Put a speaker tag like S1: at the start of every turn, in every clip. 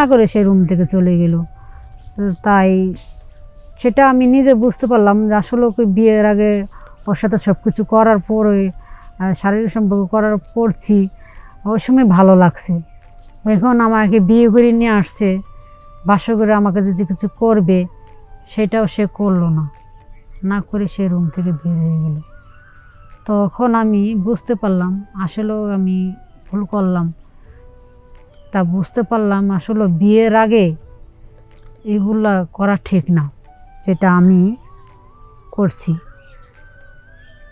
S1: না করে সে রুম থেকে চলে গেল। তাই সেটা আমি নিজে বুঝতে পারলাম যে আসলে ওকে বিয়ের আগে ওর সাথে সব কিছু করার পরে শারীরিক সম্পর্ক করার পরছি, ওই সময় ভালো লাগছে। এখন আমাকে বিয়ে করে নিয়ে আসছে, বাসর করে আমাকে যদি কিছু করবে, সেটাও সে করল না। না করে সে রুম থেকে বের হয়ে গেল। তখন আমি বুঝতে পারলাম, আসলেও আমি ভুল করলাম। তা বুঝতে পারলাম আসলে বিয়ের আগে এগুলা করা ঠিক না যেটা আমি করছি।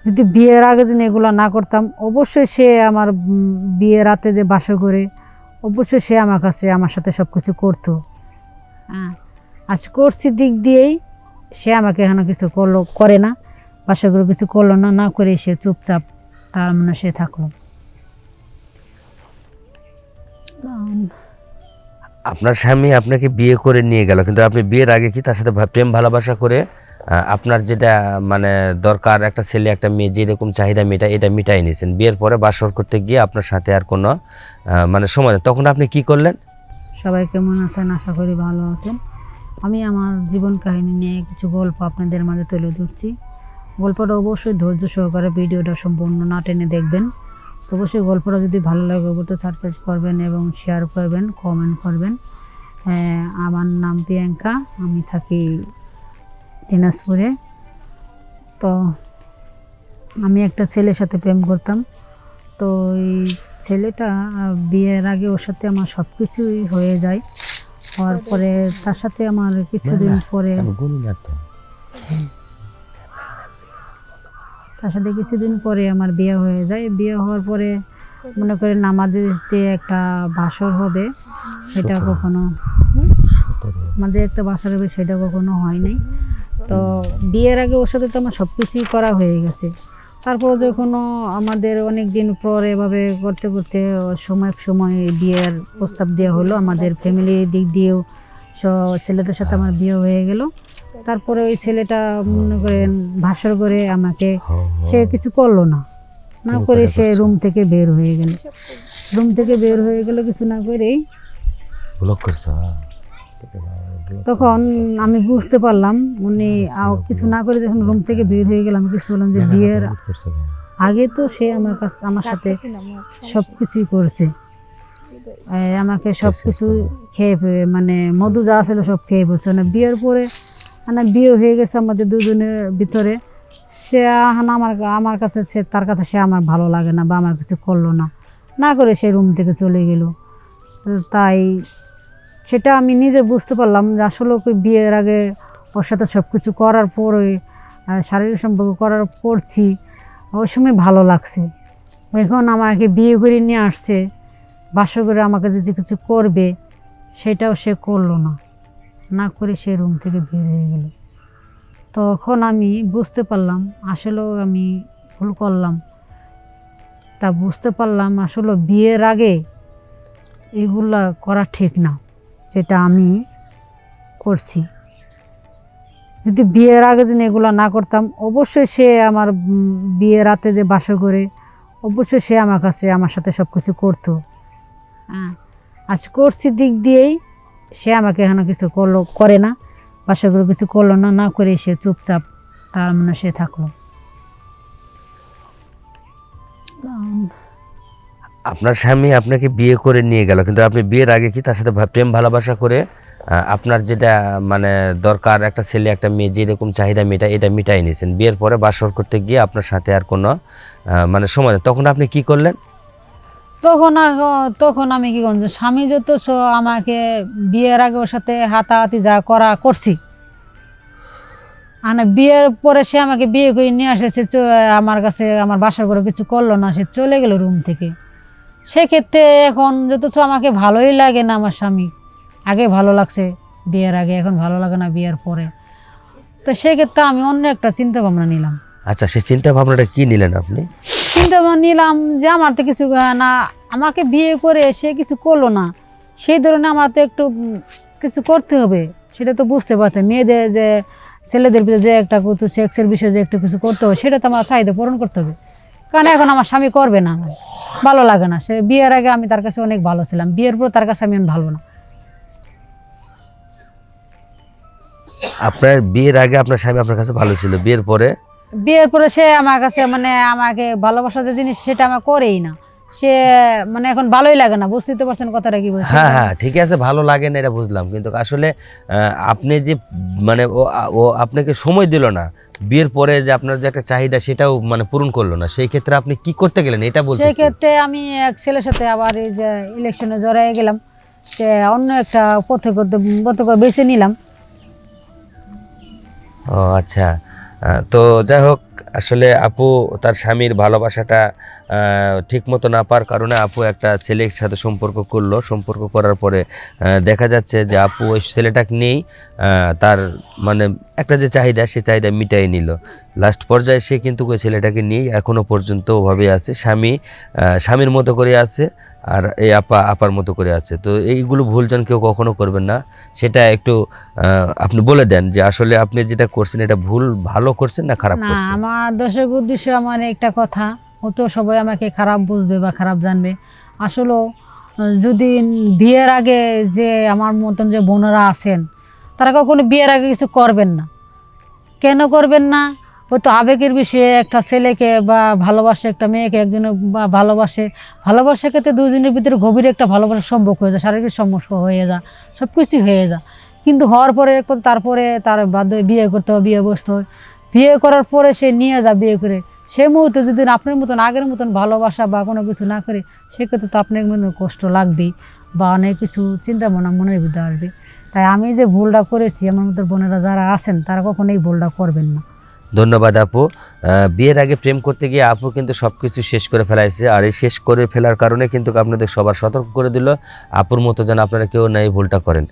S1: যদি বিয়ের আগে যদি এগুলো না করতাম অবশ্যই সে আমার উম, বিয়ে রাতে যে বাসা করে অবশ্যই সে আমার কাছে আমার সাথে সব কিছু করতো। হ্যাঁ আজ করছি দিক দিয়েই সে আমাকে এখনও কিছু করল করে না বাসা করে কিছু করল না না করে সে চুপচাপ তার মানে সে থাকল।
S2: আপনার স্বামী আপনাকে বিয়ে করে নিয়ে গেল কিন্তু আপনি বিয়ের আগে কি তার সাথে প্রেম ভালোবাসা করে আপনার যেটা মানে দরকার একটা ছেলে একটা মেয়ে যেরকম চাহিদা মেটা এটা মিটাই নিয়েছেন। বিয়ের পরে বাসর করতে গিয়ে আপনার সাথে আর কোনো মানে সময়। তখন আপনি কি করলেন?
S1: সবাই কেমন আছেন? আশা করি ভালো আছেন। আমি আমার জীবন কাহিনী নিয়ে কিছু গল্প আপনাদের মাঝে তুলে ধরছি। গল্পটা অবশ্যই ধৈর্য সহকারে ভিডিওটা সম্পূর্ণ না টেনে দেখবেন। অবশ্যই গল্পটা যদি ভালো লাগে অবশ্যই সাবস্ক্রাইব করবেন এবং শেয়ার করবেন কমেন্ট করবেন। হ্যাঁ, আমার নাম প্রিয়াঙ্কা আমি থাকি দিনাজপুরে। তো আমি একটা ছেলের সাথে প্রেম করতাম। তো এই ছেলেটা বিয়ের আগে ওর সাথে আমার সব কিছুই হয়ে যায়। হওয়ার পরে তার সাথে আমার কিছুদিন পরে তার সাথে কিছুদিন পরে আমার বিয়ে হয়ে যায়। বিয়ে হওয়ার পরে মনে করেন আমাদের যে একটা বাসর হবে সেটা কখনো আমাদের একটা বাসর হবে সেটা কখনো হয় নাই। তো বিয়ের আগে ওর সাথে তো আমার সব কিছুই করা হয়ে গেছে। তারপর যখনও আমাদের অনেক দিন পর এভাবে করতে করতে সময় সময় বিয়ের প্রস্তাব দেওয়া হলো আমাদের ফ্যামিলির দিক দিয়েও সব ছেলেদের সাথে আমার বিয়ে হয়ে গেল তারপরে ওই ছেলেটা মনে করেন ভাসর করে আমাকে সে কিছু করল না না করে সে রুম থেকে বের হয়ে গেল রুম থেকে বের হয়ে গেল কিছু না করেই
S2: ব্লক করছে
S1: তখন আমি বুঝতে পারলাম উনি কিছু না করে যখন রুম থেকে বের হয়ে গেলাম কিছু বললাম যে বিয়ের আগে তো সে আমার কাছে আমার সাথে সব কিছুই করছে আমাকে সব কিছু খেয়ে ফে- মানে মধু যা ছিল সব খেয়ে বলছে না বিয়ের পরে মানে বিয়ে হয়ে গেছে আমাদের দুজনের ভিতরে। সে আমার আমার কাছে সে তার কাছে সে আমার ভালো লাগে না বা আমার কিছু করল না। না করে সে রুম থেকে চলে গেল। তাই সেটা আমি নিজে বুঝতে পারলাম যে আসলে ওকে বিয়ের আগে ওর সাথে সব কিছু করার পরে শারীরিক সম্পর্ক করার পরছি ওই সময় ভালো লাগছে। এখন আমাকে বিয়ে করে নিয়ে আসছে। বাসর করে আমাকে যদি কিছু করবে সেটাও সে করল না। না করে সে রুম থেকে বের হয়ে গেল। তখন আমি বুঝতে পারলাম আসলেও আমি ভুল করলাম। তা বুঝতে পারলাম আসলে বিয়ের আগে এগুলা করা ঠিক না যেটা আমি করছি। যদি বিয়ের আগে যদি এগুলো না করতাম অবশ্যই সে আমার উম, বিয়ে রাতে যে বাসা করে অবশ্যই সে আমার কাছে আমার সাথে সব কিছু করতো। হ্যাঁ। করছি দিক দিয়েই, সে আমাকে এখনও কিছু করল, করে না। বাসা করে কিছু করল না না করে সে চুপচাপ তার মানে সে থাকল।
S2: আপনার স্বামী আপনাকে বিয়ে করে নিয়ে গেল, কিন্তু আপনি বিয়ের আগে কি তার সাথে প্রেম ভালোবাসা করে আপনার যেটা মানে দরকার, একটা ছেলে, একটা মেয়ে যেরকম চাহিদা মেটা, এটা মিটাই নিয়েছেন। বিয়ের পরে বাসর করতে গিয়ে আপনার সাথে আর কোনো মানে সময়। তখন আপনি কি করলেন?
S1: তখন তখন আমি কি করছি স্বামী যত আমাকে বিয়ের আগে ওর সাথে হাতাহাতি যা করা করছি। মানে বিয়ের পরে সে আমাকে বিয়ে করে নিয়ে আসে সে চ- আমার কাছে, আমার বাসার করে কিছু করল না, সে চলে গেল রুম থেকে। সেক্ষেত্রে এখন যত আমাকে ভালোই লাগে না আমার স্বামী, আগে ভালো লাগছে বিয়ের আগে, এখন ভালো লাগে না বিয়ের পরে। তো সেক্ষেত্রে আমি অন্য একটা চিন্তা ভাবনা নিলাম।
S2: আচ্ছা সেই চিন্তা ভাবনাটা কি নিলেন আপনি?
S1: চিন্তা নিলাম যে আমার তো কিছু না, আমাকে বিয়ে করে সে কিছু করল না। সেই ধরনের আমার তো একটু কিছু করতে হবে, সেটা তো বুঝতে পারছে মেয়েদের যে, ছেলেদের যে একটা কুতু সেক্সের বিষয়ে যে একটু কিছু করতে হবে, সেটা তো আমার চাহিদা পূরণ করতে হবে। কারণ এখন আমার স্বামী করবে না আমার ভালো লাগে না। সে বিয়ের আগে আমি তার কাছে অনেক ভালো ছিলাম, বিয়ের পর তার কাছে আমি ভালো না।
S2: আপনার বিয়ের আগে আপনার স্বামী আপনার কাছে ভালো ছিল, বিয়ের পরে?
S1: বিয়ের পরে সে আমার কাছে মানে আমাকে ভালোবাসা যে জিনিস সেটা আমার করেই না। সে মানে এখন ভালোই লাগে না বুঝতে তো পারছেন কথাটা কি বলছি
S2: হ্যাঁ হ্যাঁ ঠিক আছে ভালো লাগে না এটা বুঝলাম। কিন্তু আসলে আপনি যে মানে ও ও আপনাকে সময় দিল না বিয়ের পরে যে আপনার যে একটা চাহিদা সেটাও মানে পূরণ করল না সেই ক্ষেত্রে আপনি কি করতে গেলেন এটা
S1: সেই
S2: বলতেছি
S1: ক্ষেত্রে আমি এক ছেলের সাথে আবার এই যে ইলেকশনে জড়াই গেলাম সে অন্য একটা পথে পথে বেছে নিলাম।
S2: ও আচ্ছা। তো যাই হোক আসলে আপু তার স্বামীর ভালোবাসাটা ঠিক মতো না পাওয়ার কারণে আপু একটা ছেলের সাথে সম্পর্ক করল। সম্পর্ক করার পরে দেখা যাচ্ছে যে আপু ওই ছেলেটাকে আহ, তার মানে একটা যে চাহিদা সে চাহিদা মিটাই নিল। লাস্ট পর্যায়ে সে কিন্তু ওই ছেলেটাকে নিয়েই এখনও পর্যন্ত ওভাবে আছে। স্বামী স্বামীর মতো করে আছে। আর এই আপা আপার মতো করে আছে। তো এইগুলো ভুল যেন কেউ কখনো করবেন না। সেটা একটু আপনি বলে দেন যে আসলে আপনি যেটা করছেন এটা ভুল ভালো করছেন না খারাপ করছেন?
S1: আমার দর্শক উদ্দেশ্য আমার একটা কথা। হতো সবাই আমাকে খারাপ বুঝবে বা খারাপ জানবে। আসলে যদি বিয়ের আগে যে আমার মতন যে বোনেরা আছেন তারা কখনো বিয়ের আগে কিছু করবেন না। কেন করবেন না? হয়তো আবেগের বিষয়ে একটা ছেলেকে বা ভালোবাসে, একটা মেয়েকে একজন বা ভালোবাসে। ভালোবাসার ক্ষেত্রে দুজনের ভিতরে গভীর একটা ভালোবাসার সম্পর্ক হয়ে যায়, শারীরিক সম্পর্ক হয়ে যায় সব কিছুই হয়ে যায়। কিন্তু হওয়ার পরে, তারপরে তার বাধ্য বিয়ে করতে হবে, বিয়ে বসতে হয় বিয়ে করার পরে সে নিয়ে যা বিয়ে করে। সেই মুহূর্তে যদি আপনার মতন, আগের মতন ভালোবাসা বা কোনো কিছু না করে, সেক্ষেত্রে তো আপনার মনে কষ্ট লাগবেই বা অনেক কিছু চিন্তা ভাবনা মনের ভিতরে আসবে। তাই আমি যে ভুলটা করেছি, আমার মতো বোনেরা যারা আছেন, তারা কখনো এই ভুলটা করবেন না।
S2: ধন্যবাদ আপু। বিয়ের আগে প্রেম করতে গিয়ে আপু কিন্তু সব কিছু শেষ করে ফেলাইছে। আর এই শেষ করে ফেলার কারণে কিন্তু আপনাদের সবার সতর্ক করে দিল। আপুর মতো যেন আপনারা কেউ না এই ভুলটা করেন।